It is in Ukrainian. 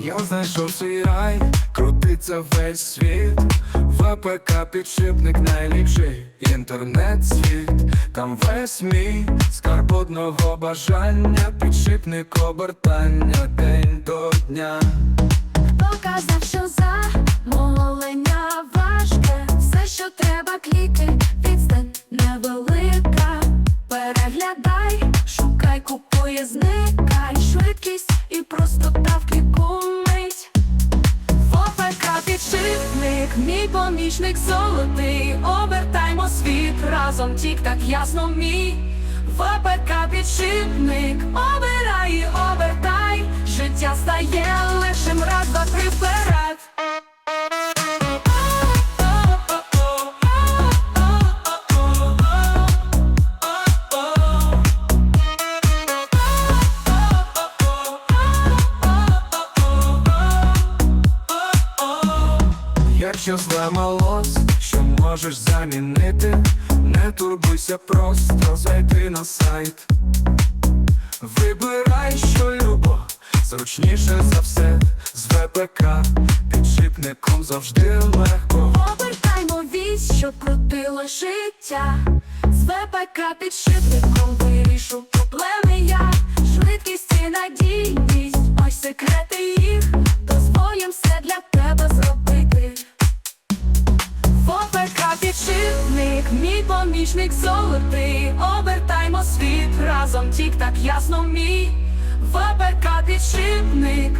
Я знайшов свій рай, крутиться весь світ. ВПК підшипник найліпший інтернет-світ. Там весь мій скарб одного бажання, підшипник обертання день до дня. Показав, що замовлення купує, зникай, швидкість і простота в кліку мить. ОПК підшипник, мій помічник золотий, обертаймо світ разом, тік так ясно мій. ВПК підшипник, обирай Якщо зламалось, що можеш замінити, не турбуйся, просто зайти на сайт. Вибирай, що любо, зручніше за все, з ВПК підшипником завжди легко. Обертаймо вісь, щоб крутило життя. З ВПК підшипником вирішу проблеми я. Швидкість і надійність, ось секрети підшипник, мій помічник золотий. Обертаймо світ разом, тік так ясно мій. ВПК підшипник,